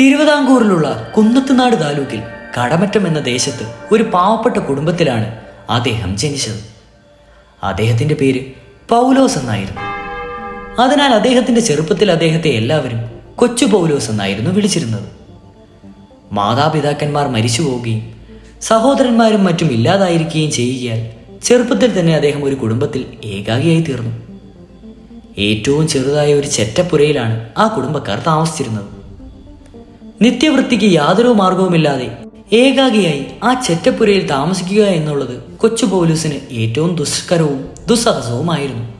തിരുവിതാംകൂറിലുള്ള കുന്നത്തുനാട് താലൂക്കിൽ കടമറ്റം എന്ന ദേശത്ത് ഒരു പാവപ്പെട്ട കുടുംബത്തിലാണ് അദ്ദേഹം ജനിച്ചത്. അദ്ദേഹത്തിന്റെ പേര് പൗലോസ് എന്നായിരുന്നു. അതിനാൽ അദ്ദേഹത്തിന്റെ ചെറുപ്പത്തിൽ അദ്ദേഹത്തെ എല്ലാവരും കൊച്ചു പൗലോസ് എന്നായിരുന്നു വിളിച്ചിരുന്നത്. മാതാപിതാക്കന്മാർ മരിച്ചു പോവുകയും സഹോദരന്മാരും മറ്റും ഇല്ലാതായിരിക്കുകയും ചെയ്യുകയാൽ ചെറുപ്പത്തിൽ തന്നെ അദ്ദേഹം ഒരു കുടുംബത്തിൽ ഏകാഗിയായി തീർന്നു ഏറ്റവും ചെറുതായ ഒരു ചെറ്റപ്പുരയിലാണ് ആ കുടുംബക്കാർ താമസിച്ചിരുന്നത്. നിത്യവൃത്തിക്ക് യാതൊരു മാർഗവുമില്ലാതെ ഏകാഗിയായി ആ ചെറ്റപ്പുരയിൽ താമസിക്കുക എന്നുള്ളത് കൊച്ചു പോലീസിന് ഏറ്റവും ദുഷ്കരവും ദുസ്സാഹസവുമായിരുന്നു.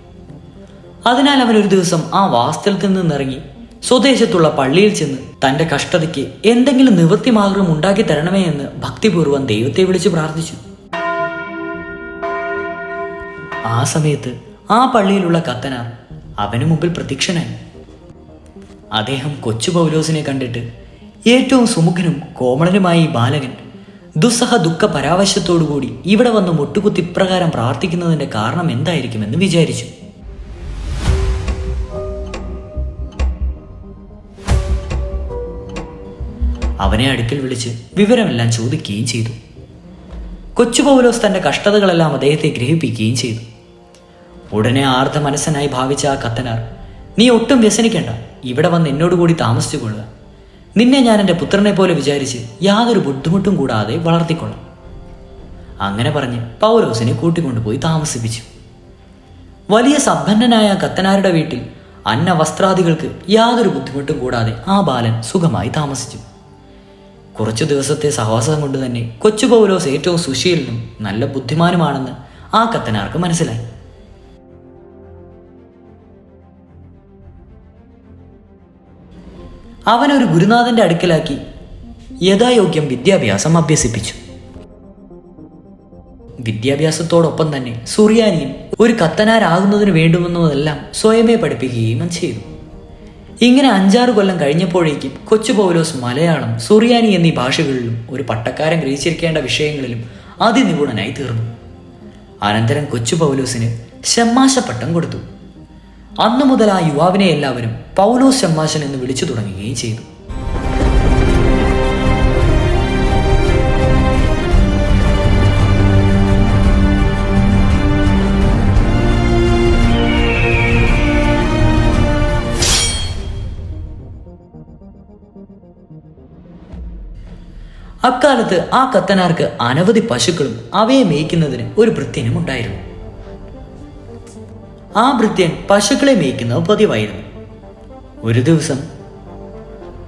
അതിനാൽ അവൻ ഒരു ദിവസം ആ വാസ്തലത്തിൽ നിന്നിറങ്ങി സ്വദേശത്തുള്ള പള്ളിയിൽ ചെന്ന് തന്റെ കഷ്ടതയ്ക്ക് എന്തെങ്കിലും നിവൃത്തി മാർഗം ഉണ്ടാക്കി തരണമേ എന്ന് ഭക്തിപൂർവം ദൈവത്തെ വിളിച്ചു പ്രാർത്ഥിച്ചു. ആ സമയത്ത് ആ പള്ളിയിലുള്ള കത്തനാർ അവന് മുമ്പിൽ പ്രത്യക്ഷനായി. അദ്ദേഹം കൊച്ചു പൗലോസിനെ കണ്ടിട്ട് ഏറ്റവും സുമുഖനും കോമളനുമായ ബാലകൻ ദുസ്സഹ ദുഃഖ പരാവശ്യത്തോടുകൂടി ഇവിടെ വന്ന് മുട്ടുകുത്തി ഇപ്രകാരം പ്രാർത്ഥിക്കുന്നതിന്റെ കാരണം എന്തായിരിക്കുമെന്ന് വിചാരിച്ചു. അവനെ അടുക്കൽ വിളിച്ച് വിവരമെല്ലാം ചോദിക്കുകയും ചെയ്തു. കൊച്ചു പൗലോസ് കഷ്ടതകളെല്ലാം അദ്ദേഹത്തെ ഗ്രഹിപ്പിക്കുകയും ചെയ്തു. ഉടനെ ആർദ്ധ മനസ്സനായി ഭാവിച്ച ആ കത്തനാർ നീ ഒട്ടും വ്യസനിക്കേണ്ട ഇവിടെ വന്ന് എന്നോടുകൂടി താമസിച്ചു കൊള്ളുക നിന്നെ ഞാൻ എന്റെ പുത്രനെ പോലെ വിചാരിച്ച് യാതൊരു ബുദ്ധിമുട്ടും കൂടാതെ വളർത്തിക്കൊള്ളാം അങ്ങനെ പറഞ്ഞ് പൗലോസിനെ കൂട്ടിക്കൊണ്ടുപോയി താമസിപ്പിച്ചു. വലിയ സമ്പന്നനായ കത്തനാരുടെ വീട്ടിൽ അന്ന വസ്ത്രാദികൾക്ക് യാതൊരു ബുദ്ധിമുട്ടും കൂടാതെ ആ ബാലൻ സുഖമായി താമസിച്ചു. കുറച്ചു ദിവസത്തെ സഹവാസം കൊണ്ട് തന്നെ കൊച്ചു പൗലോസ് ഏറ്റവും സുശീലനും നല്ല ബുദ്ധിമാനുമാണെന്ന് ആ കത്തനാർക്ക് മനസ്സിലായി. അവനൊരു ഗുരുനാഥന്റെ അടുക്കലാക്കി യഥായോഗ്യം വിദ്യാഭ്യാസം അഭ്യസിപ്പിച്ചു. വിദ്യാഭ്യാസത്തോടൊപ്പം തന്നെ സുറിയാനിയും ഒരു കത്തനാരാകുന്നതിന് വേണ്ടുമെന്നതെല്ലാം സ്വയമേ പഠിപ്പിക്കുകയും ചെയ്തു. ഇങ്ങനെ അഞ്ചാറ് കൊല്ലം കഴിഞ്ഞപ്പോഴേക്കും കൊച്ചു പൗലോസ് മലയാളം സുറിയാനി എന്നീ ഭാഷകളിലും ഒരു പട്ടക്കാരൻ ഗ്രഹിച്ചിരിക്കേണ്ട വിഷയങ്ങളിലും അതിനിപുണനായി തീർന്നു. അനന്തരം കൊച്ചു പൗലോസിന് ശമ്മാശ പട്ടം കൊടുത്തു. അന്നു മുതൽ ആ യുവാവിനെ എല്ലാവരും പൗലോസ് ശമ്മാശൻ എന്ന് വിളിച്ചു തുടങ്ങുകയും ചെയ്തു. അക്കാലത്ത് ആ കത്തനാർക്ക് അനവധി പശുക്കളും അവയെ മേയ്ക്കുന്നതിന് ഒരു ഭൃത്യനും ഉണ്ടായിരുന്നു ആ ഭൃത്യൻ പശുക്കളെ മേയ്ക്കുന്നത് പതിവായിരുന്നു. ഒരു ദിവസം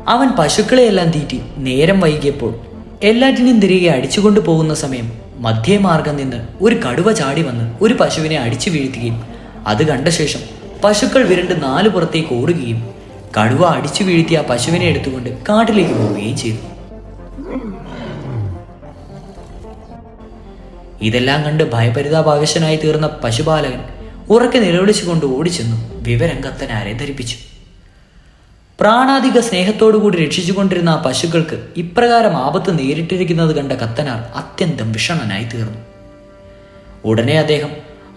അവൻ പശുക്കളെയെല്ലാം തീറ്റി നേരം വൈകിയപ്പോൾ എല്ലാറ്റിനും തിരികെ അടിച്ചുകൊണ്ടു പോകുന്ന സമയം മധ്യമാർഗം നിന്ന് ഒരു കടുവ ചാടി വന്ന് ഒരു പശുവിനെ അടിച്ചു വീഴ്ത്തുകയും അത് കണ്ട ശേഷം പശുക്കൾ വിരണ്ട് നാലു പുറത്തേക്ക് ഓടുകയും കടുവ അടിച്ചു വീഴ്ത്തിയ ആ പശുവിനെ എടുത്തുകൊണ്ട് കാട്ടിലേക്ക് പോവുകയും ചെയ്തു. ഇതെല്ലാം കണ്ട് ഭയപരിതാപാവശ്യനായി തീർന്ന പശുപാലകൻ ഉറക്കെ നിലവിളിച്ചുകൊണ്ട് ഓടിച്ചെന്നു വിവരം കത്തനാരെ ധരിപ്പിച്ചു. പ്രാണാധിക സ്നേഹത്തോടുകൂടി രക്ഷിച്ചുകൊണ്ടിരുന്ന ആ പശുക്കൾക്ക് ഇപ്രകാരം ആപത്ത് നേരിട്ടിരിക്കുന്നത് കണ്ട കത്തനാർ അത്യന്തം വിഷണനായി തീർന്നു. ഉടനെ അദ്ദേഹം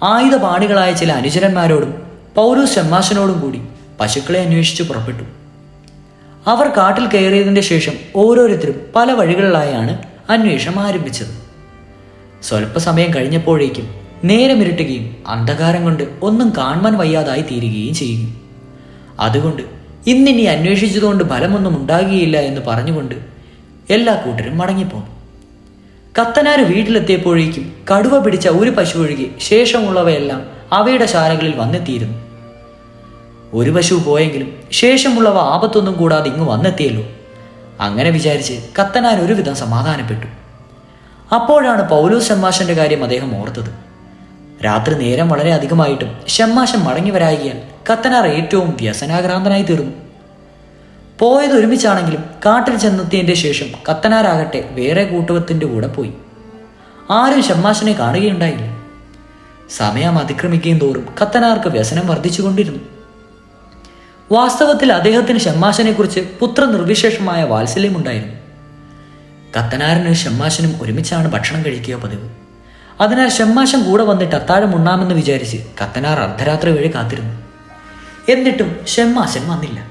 ആയുധപാണികളായ ചില അനുചരന്മാരോടും പൗരൂസ് ഷമ്മാശനോടും കൂടി പശുക്കളെ അന്വേഷിച്ച് പുറപ്പെട്ടു. അവർ കാട്ടിൽ കയറിയതിന്റെ ശേഷം ഓരോരുത്തരും പല വഴികളിലായാണ് അന്വേഷണം ആരംഭിച്ചത്. സ്വല്പസമയം കഴിഞ്ഞപ്പോഴേക്കും നേരമിരുട്ടുകയും അന്ധകാരം കൊണ്ട് ഒന്നും കാണുവാൻ വയ്യാതായി തീരുകയും ചെയ്യും. അതുകൊണ്ട് ഇന്നിനി അന്വേഷിച്ചതുകൊണ്ട് ഫലമൊന്നും ഉണ്ടാകുകയില്ല എന്ന് പറഞ്ഞുകൊണ്ട് എല്ലാ കൂട്ടരും മടങ്ങിപ്പോന്നു കത്തനാര് വീട്ടിലെത്തിയപ്പോഴേക്കും കടുവ പിടിച്ച ഒരു പശു ഒഴികെ ശേഷമുള്ളവയെല്ലാം അവയുടെ ശാലകളിൽ വന്നെത്തിയിരുന്നു. ഒരു പശു പോയെങ്കിലും ശേഷമുള്ളവ ആപത്തൊന്നും കൂടാതെ ഇങ്ങ് വന്നെത്തിയല്ലോ. അങ്ങനെ വിചാരിച്ച് കത്തനാൻ ഒരുവിധം സമാധാനപ്പെട്ടു. അപ്പോഴാണ് പൗലോസ് ഷമ്മാശന്റെ കാര്യം അദ്ദേഹം ഓർത്തത്. രാത്രി നേരം വളരെ അധികമായിട്ടും ഷമ്മാശം മടങ്ങി വരായികയാൽ കത്തനാർ ഏറ്റവും വ്യസനാക്രാന്തനായി തീർന്നു. പോയത് ഒരുമിച്ചാണെങ്കിലും കാട്ടിൽ ചെന്നെത്തിയതിന്റെ ശേഷം കത്തനാരാകട്ടെ വേറെ കൂട്ടുകത്തിന്റെ കൂടെ പോയി. ആരും ഷമ്മാശനെ കാണുകയുണ്ടായില്ല. സമയം അതിക്രമിക്കുകയും തോറും കത്തനാർക്ക് വ്യസനം വർദ്ധിച്ചുകൊണ്ടിരുന്നു. വാസ്തവത്തിൽ അദ്ദേഹത്തിന് ഷമ്മാശനെ കുറിച്ച് പുത്ര നിർവിശേഷമായ വാത്സല്യമുണ്ടായിരുന്നു. കത്തനാരനും ഷമ്മാശനും ഒരുമിച്ചാണ് ഭക്ഷണം കഴിക്കുക പതിവ്. അതിനാൽ ഷെമ്മാശം കൂടെ വന്നിട്ട് അത്താഴം ഉണ്ണാമെന്ന് വിചാരിച്ച് കത്തനാർ അർദ്ധരാത്രി വഴി കാത്തിരുന്നു. എന്നിട്ടും ഷമ്മാശൻ വന്നില്ല.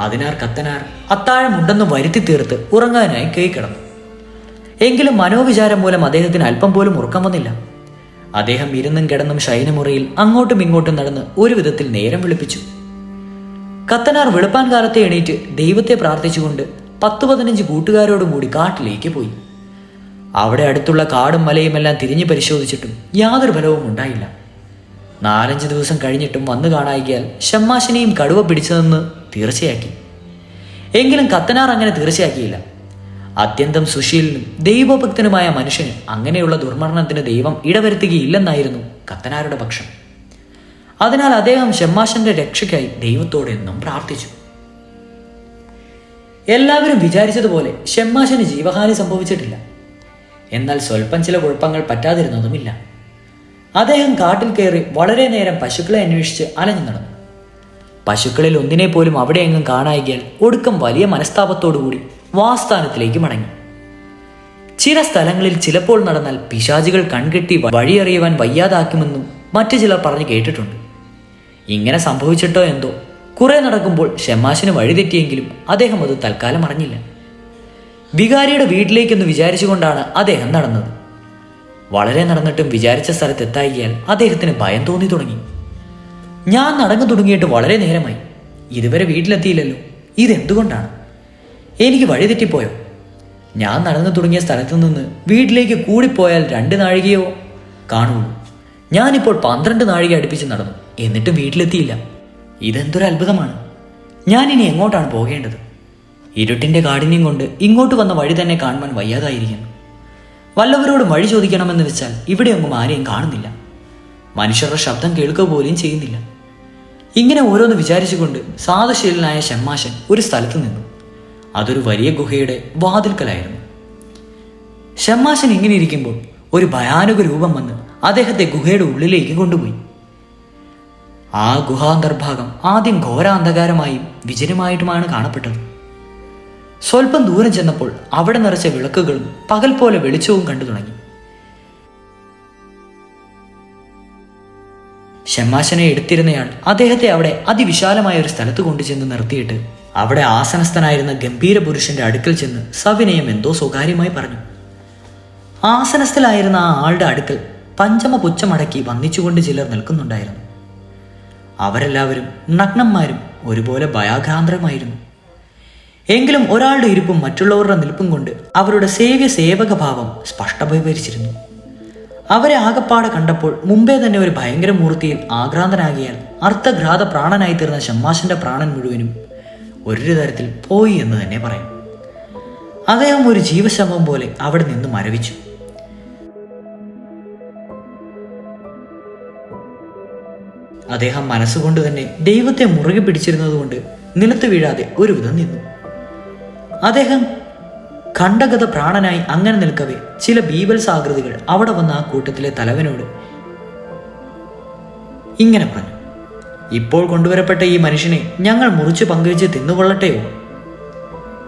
അതിനാൽ കത്തനാർ അത്താഴമുണ്ടെന്ന് വരുത്തി തീർത്ത് ഉറങ്ങാനായി കൈ കിടന്നു. എങ്കിലും മനോവിചാരം മൂലം അദ്ദേഹത്തിന് അല്പം പോലും ഉറക്കം വന്നില്ല. അദ്ദേഹം ഇരുന്നും കിടന്നും ശയനമുറിയിൽ അങ്ങോട്ടും ഇങ്ങോട്ടും നടന്ന് ഒരു വിധത്തിൽ നേരം വിളിപ്പിച്ചു. കത്തനാർ വെളുപ്പാൻ കാലത്തെ എണീറ്റ് ദൈവത്തെ പ്രാർത്ഥിച്ചുകൊണ്ട് പത്ത് പതിനഞ്ച് കൂട്ടുകാരോടും കൂടി കാട്ടിലേക്ക് പോയി. അവിടെ അടുത്തുള്ള കാടും മലയുമെല്ലാം തിരിഞ്ഞു പരിശോധിച്ചിട്ടും യാതൊരു ഫലവും ഉണ്ടായില്ല. നാലഞ്ച് ദിവസം കഴിഞ്ഞിട്ടും വന്നു കാണായികയാൽ ഷമ്മാശിനെയും കടുവ പിടിച്ചതെന്ന് തീർച്ചയാക്കി. എങ്കിലും കത്തനാർ അങ്ങനെ തീർച്ചയാക്കിയില്ല. അത്യന്തം സുശീലനും ദൈവഭക്തനുമായ മനുഷ്യന് അങ്ങനെയുള്ള ദുർമരണത്തിന് ദൈവം ഇടവരുത്തുകയില്ലെന്നായിരുന്നു കത്തനാരുടെ പക്ഷം. അതിനാൽ അദ്ദേഹം ഷമ്മാശന്റെ രക്ഷയ്ക്കായി ദൈവത്തോട് എന്നും പ്രാർത്ഥിച്ചു. എല്ലാവരും വിചാരിച്ചതുപോലെ ഷമ്മാശന് ജീവഹാനി സംഭവിച്ചിട്ടില്ല. എന്നാൽ സ്വല്പം ചില കുഴപ്പങ്ങൾ പറ്റാതിരുന്നതുമില്ല. അദ്ദേഹം കാട്ടിൽ കയറി വളരെ നേരം പശുക്കളെ അന്വേഷിച്ച് അലഞ്ഞു നടന്നു. പശുക്കളിൽ ഒന്നിനെ പോലും അവിടെയെങ്ങും കാണായികയാൽ ഒടുക്കം വലിയ മനസ്താപത്തോടുകൂടി വാസ്ഥാനത്തിലേക്ക് മടങ്ങി. ചില സ്ഥലങ്ങളിൽ ചിലപ്പോൾ നടന്നാൽ പിശാചികൾ കൺകെട്ടി വഴിയറിയുവാൻ വയ്യാതാക്കുമെന്നും മറ്റു ചിലർ പറഞ്ഞു കേട്ടിട്ടുണ്ട്. ഇങ്ങനെ സംഭവിച്ചിട്ടോ എന്തോ? കുറെ നടക്കുമ്പോൾ ഷെമാശിന് വഴിതെറ്റിയെങ്കിലും അദ്ദേഹം അത് തൽക്കാലം അറിഞ്ഞില്ല വികാരിയുടെ വീട്ടിലേക്കെന്ന് വിചാരിച്ചുകൊണ്ടാണ് അദ്ദേഹം നടന്നത്. വളരെ നടന്നിട്ടും വിചാരിച്ച സ്ഥലത്ത് എത്തായിയാൽ അദ്ദേഹത്തിന് ഭയം തോന്നി തുടങ്ങി. ഞാൻ നടന്നു തുടങ്ങിയിട്ട് വളരെ നേരമായി. ഇതുവരെ വീട്ടിലെത്തിയില്ലല്ലോ. ഇതെന്തുകൊണ്ടാണ്? എനിക്ക് വഴിതെറ്റിപ്പോയോ ഞാൻ നടന്നു തുടങ്ങിയ സ്ഥലത്തു നിന്ന് വീട്ടിലേക്ക് കൂടിപ്പോയാൽ രണ്ട് നാഴികയോ? കാണുള്ളൂ. ഞാനിപ്പോൾ പന്ത്രണ്ട് നാഴിക അടുപ്പിച്ച് നടന്നു. എന്നിട്ടും വീട്ടിലെത്തിയില്ല. ഇതെന്തൊരു അത്ഭുതമാണ്. ഞാൻ ഇനി എങ്ങോട്ടാണ് പോകേണ്ടത്? ഇരുട്ടിന്റെ കാഠിന്യം കൊണ്ട് ഇങ്ങോട്ട് വന്ന വഴി തന്നെ കാണുവാൻ വയ്യാതായിരിക്കുന്നു. വല്ലവരോട് വഴി ചോദിക്കണമെന്ന് വെച്ചാൽ ഇവിടെയൊന്നും ആരെയും കാണുന്നില്ല. മനുഷ്യരുടെ ശബ്ദം കേൾക്കുക പോലും ചെയ്യുന്നില്ല. ഇങ്ങനെ ഓരോന്ന് വിചാരിച്ചുകൊണ്ട് സാധുശീലനായ ഷമ്മാശൻ ഒരു സ്ഥലത്ത് നിന്നു. അതൊരു വലിയ ഗുഹയുടെ വാതിൽക്കലായിരുന്നു. ഷമ്മാശൻ ഇങ്ങനെ ഇരിക്കുമ്പോൾ ഒരു ഭയാനക രൂപം വന്ന് അദ്ദേഹത്തെ ഗുഹയുടെ ഉള്ളിലേക്ക് കൊണ്ടുപോയി. ആ ഗുഹാന്തർഭാഗം ആദ്യം ഘോരാന്ധകാരമായും വിജനമായിട്ടുമാണ് കാണപ്പെട്ടത്. സ്വല്പം ദൂരം ചെന്നപ്പോൾ അവിടെ നിറച്ച വിളക്കുകളും പകൽ പോലെ വെളിച്ചവും കണ്ടു തുടങ്ങി. ഷമ്മാശനെ എടുത്തിരുന്നയാൾ അദ്ദേഹത്തെ അവിടെ അതിവിശാലമായ ഒരു സ്ഥലത്ത് കൊണ്ടുചെന്ന് നിർത്തിയിട്ട് അവിടെ ആസനസ്ഥനായിരുന്ന ഗംഭീര പുരുഷന്റെ അടുക്കൽ ചെന്ന് സവിനയം എന്തോ സ്വകാര്യമായി പറഞ്ഞു. ആസനസ്ഥലായിരുന്ന ആ ആളുടെ അടുക്കൽ പഞ്ചമ പുച്ഛമടക്കി വന്നിച്ചുകൊണ്ട് ചിലർ നിൽക്കുന്നുണ്ടായിരുന്നു. അവരെല്ലാവരും നഗ്നന്മാരും ഒരുപോലെ ഭയാഘാന്തരമായിരുന്നു. എങ്കിലും ഒരാളുടെ ഇരിപ്പും മറ്റുള്ളവരുടെ നിൽപ്പും കൊണ്ട് അവരുടെ സേവ്യ സേവക ഭാവം സ്പഷ്ടപരിച്ചിരുന്നു. അവരെ ആകപ്പാടെ കണ്ടപ്പോൾ മുമ്പേ തന്നെ ഒരു ഭയങ്കര മൂർത്തിയിൽ ആക്രാന്തനാകിയാൽ അർത്ഥഘ്രാത പ്രാണനായി തീർന്ന ഷമ്മാശന്റെ പ്രാണൻ മുഴുവനും ഒരു തരത്തിൽ പോയി എന്ന് തന്നെ പറയാം. അദ്ദേഹം ഒരു ജീവശമം പോലെ അവിടെ നിന്ന് മരവിച്ചു. അദ്ദേഹം മനസ്സുകൊണ്ട് തന്നെ ദൈവത്തെ മുറുകെ പിടിച്ചിരുന്നതുകൊണ്ട് നിലത്ത് വീഴാതെ ഒരുവിധം നിന്നു. അദ്ദേഹം ഖണ്ഡഗത പ്രാണനായി അങ്ങനെ നിൽക്കവേ. ചില ബീബൽ ആകൃതികൾ അവിടെ വന്ന ആ കൂട്ടത്തിലെ തലവനോട് ഇങ്ങനെ പറഞ്ഞു. ഇപ്പോൾ കൊണ്ടുവരപ്പെട്ട ഈ മനുഷ്യനെ ഞങ്ങൾ മുറിച്ച് പങ്കുവെച്ച് തിന്നുകൊള്ളട്ടെയോ?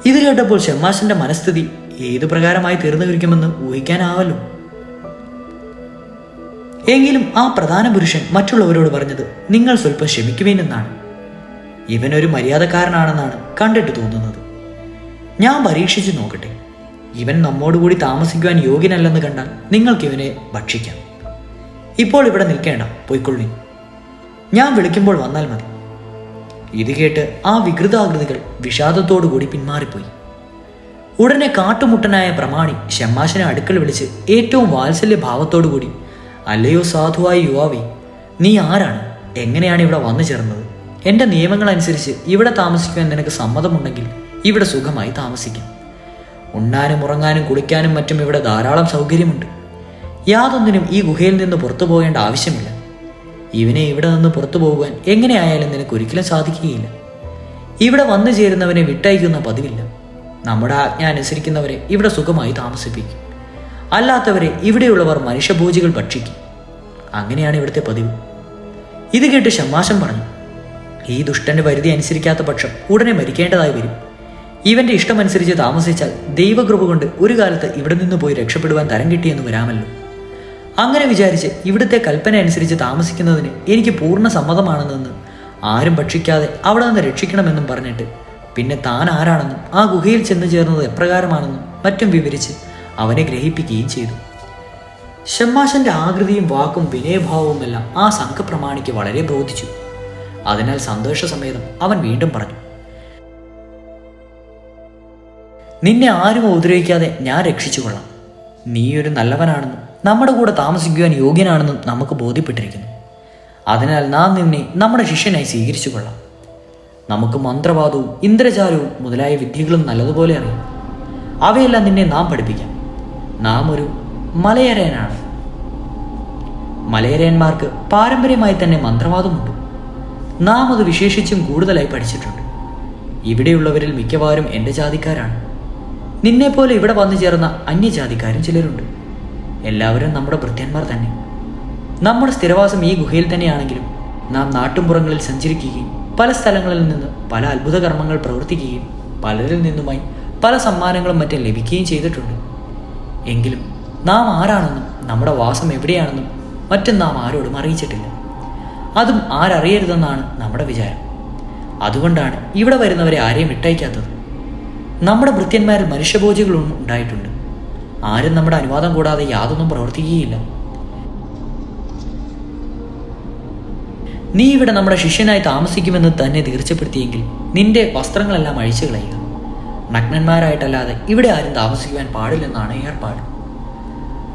ഇത് കേട്ടപ്പോൾ ഷമ്മാശന്റെ മനസ്ഥിതി ഏതു പ്രകാരമായി തീർന്നുകിരിക്കുമെന്ന് ഊഹിക്കാനാവല്ലോ. എങ്കിലും ആ പ്രധാന പുരുഷൻ മറ്റുള്ളവരോട് പറഞ്ഞത് നിങ്ങൾ സ്വല്പം ക്ഷമിക്കുവേനെന്നാണ് ഇവനൊരു മര്യാദക്കാരനാണെന്നാണ് കണ്ടിട്ട് തോന്നുന്നത്. ഞാൻ പരീക്ഷിച്ചു നോക്കട്ടെ. ഇവൻ നമ്മോടുകൂടി താമസിക്കുവാൻ യോഗ്യനല്ലെന്ന് കണ്ടാൽ നിങ്ങൾക്ക് ഇവനെ ഭക്ഷിക്കാം. ഇപ്പോൾ ഇവിടെ നിൽക്കേണ്ട പൊയ്ക്കൊള്ളി. ഞാൻ വിളിക്കുമ്പോൾ വന്നാൽ മതി. ഇത് കേട്ട് ആ വികൃതാകൃതികൾ വിഷാദത്തോടുകൂടി പിന്മാറിപ്പോയി. ഉടനെ കാട്ടുമുട്ടനായ പ്രമാണി ഷമ്മാശനെ അടുക്കൽ വിളിച്ച് ഏറ്റവും വാത്സല്യ ഭാവത്തോടുകൂടി അല്ലയോ സാധുവായ യുവാവി നീ ആരാണ്? എങ്ങനെയാണ് ഇവിടെ വന്നു ചേർന്നത്? എന്റെ നിയമങ്ങൾ അനുസരിച്ച് ഇവിടെ താമസിക്കുവാൻ നിനക്ക് സമ്മതമുണ്ടെങ്കിൽ ഇവിടെ സുഖമായി താമസിക്കും. ഉണ്ണാനും ഉറങ്ങാനും കുളിക്കാനും മറ്റും ഇവിടെ ധാരാളം സൗകര്യമുണ്ട്. യാതൊന്നിനും ഈ ഗുഹയിൽ നിന്ന് പുറത്തു പോകേണ്ട ആവശ്യമില്ല. ഇവനെ ഇവിടെ നിന്ന് പുറത്തു പോകുവാൻ എങ്ങനെയായാലും നിനക്ക് ഒരിക്കലും സാധിക്കുകയില്ല. ഇവിടെ വന്നു ചേരുന്നവനെ വിട്ടയക്കുന്ന പതിവില്ല. നമ്മുടെ ആജ്ഞ അനുസരിക്കുന്നവരെ ഇവിടെ സുഖമായി താമസിപ്പിക്കും. അല്ലാത്തവരെ ഇവിടെയുള്ളവർ മനുഷ്യഭോജികൾ ഭക്ഷിക്കും. അങ്ങനെയാണ് ഇവിടുത്തെ പതിവ്. ഇത് കേട്ട് ഷമ്മാശം പറഞ്ഞു. ഈ ദുഷ്ടന്റെ പരിധി അനുസരിക്കാത്ത പക്ഷം ഉടനെ മരിക്കേണ്ടതായി വരും. ഇവന്റെ ഇഷ്ടമനുസരിച്ച് താമസിച്ചാൽ ദൈവകൃപ കൊണ്ട് ഒരു കാലത്ത് ഇവിടെ നിന്ന് പോയി രക്ഷപ്പെടുവാൻ തരം കിട്ടിയെന്ന് വരാമല്ലോ അങ്ങനെ വിചാരിച്ച് ഇവിടുത്തെ കൽപ്പന അനുസരിച്ച് താമസിക്കുന്നതിന് എനിക്ക് പൂർണ സമ്മതമാണെന്നെന്ന് ആരും ഭക്ഷിക്കാതെ അവിടെ നിന്ന് രക്ഷിക്കണമെന്നും പറഞ്ഞിട്ട് പിന്നെ താൻ ആരാണെന്നും ആ ഗുഹയിൽ ചെന്നു ചേർന്നത് എപ്രകാരമാണെന്നും മറ്റും വിവരിച്ച് അവനെ ഗ്രഹിപ്പിക്കുകയും ചെയ്തു. ഷമ്മാശന്റെ ആകൃതിയും വാക്കും വിനയഭാവവുമെല്ലാം ആ സംഘപ്രമാണിക്ക് വളരെ ബോധിച്ചു. അതിനാൽ സന്തോഷസമേതം അവൻ വീണ്ടും പറഞ്ഞു നിന്നെ ആരും ഉപദ്രവിക്കാതെ ഞാൻ രക്ഷിച്ചുകൊള്ളാം നീ ഒരു നല്ലവനാണെന്നും നമ്മുടെ കൂടെ താമസിക്കുവാൻ യോഗ്യനാണെന്നും നമുക്ക് ബോധ്യപ്പെട്ടിരിക്കുന്നു. അതിനാൽ നാം നിന്നെ നമ്മുടെ ശിഷ്യനായി സ്വീകരിച്ചു കൊള്ളാം. നമുക്ക് മന്ത്രവാദവും ഇന്ദ്രജാലവും മുതലായ വിദ്യകളും നല്ലതുപോലെ അറിയാം. അവയെല്ലാം നിന്നെ നാം പഠിപ്പിക്കാം. നാം ഒരു മലയരയനാണ്. മലയരയന്മാർക്ക് പാരമ്പര്യമായി തന്നെ മന്ത്രവാദമുണ്ട്. നാം അത് വിശേഷിച്ചും കൂടുതലായി പഠിച്ചിട്ടുണ്ട്. ഇവിടെയുള്ളവരിൽ മിക്കവാറും എന്റെ ജാതിക്കാരാണ്. നിന്നെപ്പോലെ ഇവിടെ വന്നു ചേർന്ന അന്യജാതിക്കാരും ചിലരുണ്ട്. എല്ലാവരും നമ്മുടെ ഭൃത്യന്മാർ തന്നെ. നമ്മുടെ സ്ഥിരവാസം ഈ ഗുഹയിൽ തന്നെയാണെങ്കിലും നാം നാട്ടുംപുറങ്ങളിൽ സഞ്ചരിക്കുകയും പല സ്ഥലങ്ങളിൽ നിന്ന് പല അത്ഭുത കർമ്മങ്ങൾ പ്രവർത്തിക്കുകയും പലരിൽ നിന്നുമായി പല സമ്മാനങ്ങളും മറ്റും ലഭിക്കുകയും ചെയ്തിട്ടുണ്ട്. എങ്കിലും നാം ആരാണെന്നും നമ്മുടെ വാസം എവിടെയാണെന്നും മറ്റും നാം ആരോടും അറിയിച്ചിട്ടില്ല. അതും ആരറിയരുതെന്നാണ് നമ്മുടെ വിചാരം. അതുകൊണ്ടാണ് ഇവിടെ വരുന്നവരെ ആരെയും വിട്ടയക്കാത്തത്. നമ്മുടെ ഭൃത്യന്മാരിൽ മനുഷ്യബോധികൾ ഉണ്ടായിട്ടുണ്ട്. ആരും നമ്മുടെ അനുവാദം കൂടാതെ യാതൊന്നും പ്രവർത്തിക്കുകയില്ല. നീ ഇവിടെ നമ്മുടെ ശിഷ്യനായി താമസിക്കുമെന്ന് തന്നെ തീർച്ചപ്പെടുത്തിയെങ്കിൽ നിന്റെ വസ്ത്രങ്ങളെല്ലാം അഴിച്ചു കളയുക. നഗ്നന്മാരായിട്ടല്ലാതെ ഇവിടെ ആരും താമസിക്കുവാൻ പാടില്ലെന്നാണ് ഏർപ്പാട്.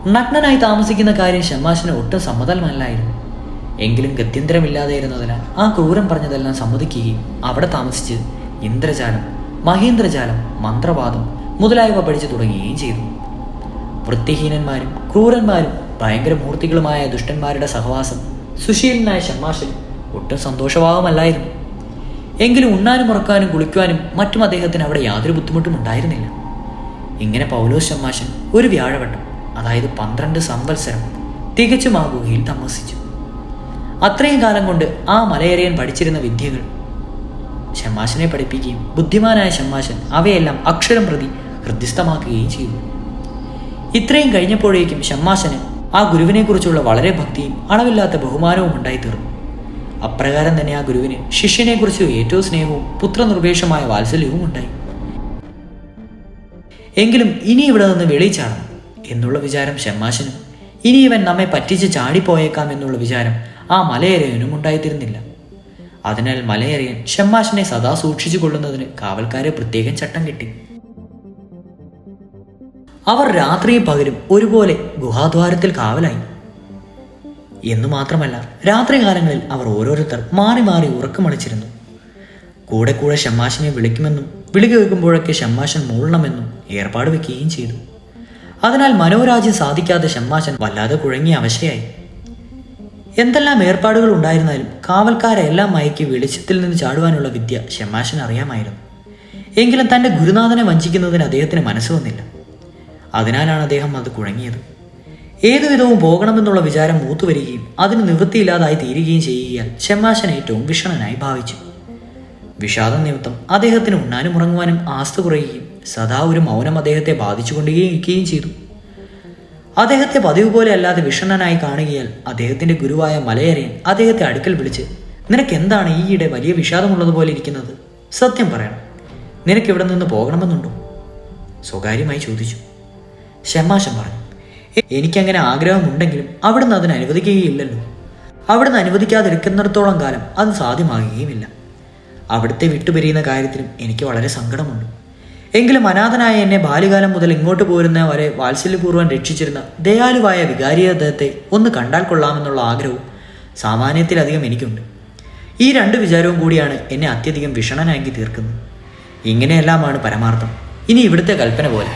നഗ്നനായി താമസിക്കുന്ന കാര്യം ഷമ്മാശിന് ഒട്ടും സമ്മതമല്ലായിരുന്നു. എങ്കിലും ഗത്യന്തരമില്ലാതെ ഇരുന്നതിനാൽ ആ ക്രൂരം പറഞ്ഞതെല്ലാം സമ്മതിക്കുകയും അവിടെ താമസിച്ച് ഇന്ദ്രജാലം മഹേന്ദ്രജാലം മന്ത്രവാദം മുതലായവ പഠിച്ചു തുടങ്ങുകയും ചെയ്തു. വൃത്തിഹീനന്മാരും ക്രൂരന്മാരും ഭയങ്കര മൂർത്തികളുമായ ദുഷ്ടന്മാരുടെ സഹവാസം സുശീലനായ ഷമ്മാഷൻ ഒട്ടും സന്തോഷഭാവമല്ലായിരുന്നു എങ്കിലും ഉണ്ണാനും ഉറക്കാനും കുളിക്കുവാനും മറ്റും അദ്ദേഹത്തിന് അവിടെ യാതൊരു ബുദ്ധിമുട്ടും ഉണ്ടായിരുന്നില്ല. ഇങ്ങനെ പൗലോസ് ഷമ്മാശൻ ഒരു വ്യാഴവട്ടം അതായത് പന്ത്രണ്ട് സംവത്സരം തികച്ചും ആ ഗുഹയിൽ താമസിച്ചു. അത്രയും കാലം കൊണ്ട് ആ മലയറിയൻ പഠിച്ചിരുന്ന വിദ്യകൾ ഷമ്മാശനെ പഠിപ്പിക്കുകയും ബുദ്ധിമാനായ ഷമ്മാശൻ അവയെല്ലാം അക്ഷരം പ്രതി ഹൃദ്യസ്ഥമാക്കുകയും ചെയ്തു. ഇത്രയും കഴിഞ്ഞപ്പോഴേക്കും ഷമ്മാശന് ആ ഗുരുവിനെക്കുറിച്ചുള്ള വളരെ ഭക്തിയും അളവില്ലാത്ത ബഹുമാനവും ഉണ്ടായിത്തീർന്നു. അപ്രകാരം തന്നെ ആ ഗുരുവിന് ശിഷ്യനെക്കുറിച്ച് ഏറ്റവും സ്നേഹവും പുത്രനിർവേഷമായ വാത്സല്യവും ഉണ്ടായി. എങ്കിലും ഇനി ഇവിടെ നിന്ന് വെളിച്ചാണ് എന്നുള്ള വിചാരം ഷമ്മാശനും ഇനി ഇവൻ നമ്മെ പറ്റിച്ച് ചാടിപ്പോയേക്കാം എന്നുള്ള വിചാരം ആ മലയരവനും ഉണ്ടായിത്തീരുന്നില്ല അതിനാൽ മലയറിയൻ ഷമ്മാശനെ സദാ സൂക്ഷിച്ചു കൊള്ളുന്നതിന് കാവൽക്കാരെ പ്രത്യേകം ചട്ടം കിട്ടി. അവർ രാത്രിയും പകലും ഒരുപോലെ ഗുഹാദ്വാരത്തിൽ കാവലായി. എന്നു മാത്രമല്ല രാത്രികാലങ്ങളിൽ അവർ ഓരോരുത്തർ മാറി മാറി ഉറക്കമളിച്ചിരുന്നു കൂടെ കൂടെ ഷമ്മാശിനെ വിളിക്കുമെന്നും വിളി കേൾക്കുമ്പോഴൊക്കെ ഷമ്മാശൻ മൂളണമെന്നും ഏർപ്പാട് വെക്കുകയും ചെയ്തു. അതിനാൽ മനോരാജ്യം സാധിക്കാതെ ഷമ്മാശൻ വല്ലാതെ കുഴങ്ങിയ അവശയായി. എന്തെല്ലാം ഏർപ്പാടുകൾ ഉണ്ടായിരുന്നാലും കാവൽക്കാരെ എല്ലാം മയക്കി വെളിച്ചത്തിൽ നിന്ന് ചാടുവാനുള്ള വിദ്യ ഷമ്മാശൻ അറിയാമായിരുന്നു. എങ്കിലും തന്റെ ഗുരുനാഥനെ വഞ്ചിക്കുന്നതിന് അദ്ദേഹത്തിന് മനസ്സ് വന്നില്ല. അതിനാലാണ് അദ്ദേഹം അത് കുഴങ്ങിയത്. ഏതു വിധവും പോകണമെന്നുള്ള വിചാരം മൂത്തുവരികയും അതിന് നിവൃത്തിയില്ലാതായി തീരുകയും ചെയ്യുകയാൽ ഷമാശൻ ഏറ്റവും വിഷണനായി ഭാവിച്ചു. വിഷാദം നിമിത്തം അദ്ദേഹത്തിന് ഉണ്ണാനും ഉറങ്ങുവാനും ആസ്ത കുറയുകയും സദാ ഒരു മൗനം അദ്ദേഹത്തെ ബാധിച്ചുകൊണ്ടിരിക്കുകയും ചെയ്തു. അദ്ദേഹത്തെ പതിവ് പോലെ അല്ലാതെ വിഷണ്ണനായി കാണുകയാൽ അദ്ദേഹത്തിന്റെ ഗുരുവായ മലയരയൻ അദ്ദേഹത്തെ അടുക്കൽ വിളിച്ച് നിനക്ക് എന്താണ് ഈയിടെ വലിയ വിഷാദമുള്ളതുപോലെ ഇരിക്കുന്നത്? സത്യം പറയണം. നിനക്ക് ഇവിടെ നിന്ന് പോകണമെന്നുണ്ടോ? സ്വകാര്യമായി ചോദിച്ചു. ഷമാശം പറഞ്ഞു. "എ- എനിക്കങ്ങനെ ആഗ്രഹമുണ്ടെങ്കിലും അവിടുന്ന് അതിന് അനുവദിക്കുകയില്ലല്ലോ. അവിടുന്ന് അനുവദിക്കാതിരിക്കുന്നിടത്തോളം കാലം അത് സാധ്യമാകുകയുമില്ല. അവിടുത്തെ വിട്ടുപിരിയുന്ന കാര്യത്തിലും എനിക്ക് വളരെ സങ്കടമുണ്ട്. എങ്കിലും അനാഥനായ എന്നെ ബാല്യകാലം മുതൽ ഇങ്ങോട്ട് പോരുന്ന വരെ വാത്സല്യപൂർവം രക്ഷിച്ചിരുന്ന ദയാലുവായ വികാരിയദ്ദേഹത്തെ ഒന്ന് കണ്ടാൽ കൊള്ളാമെന്നുള്ള ആഗ്രഹവും സാമാന്യത്തിലധികം എനിക്കുണ്ട്. ഈ രണ്ട് വിചാരവും കൂടിയാണ് എന്നെ അത്യധികം വിഷണനാക്കി തീർക്കുന്നത്. ഇങ്ങനെയെല്ലാമാണ് പരമാർത്ഥം. ഇനി ഇവിടുത്തെ കൽപ്പന പോലെ.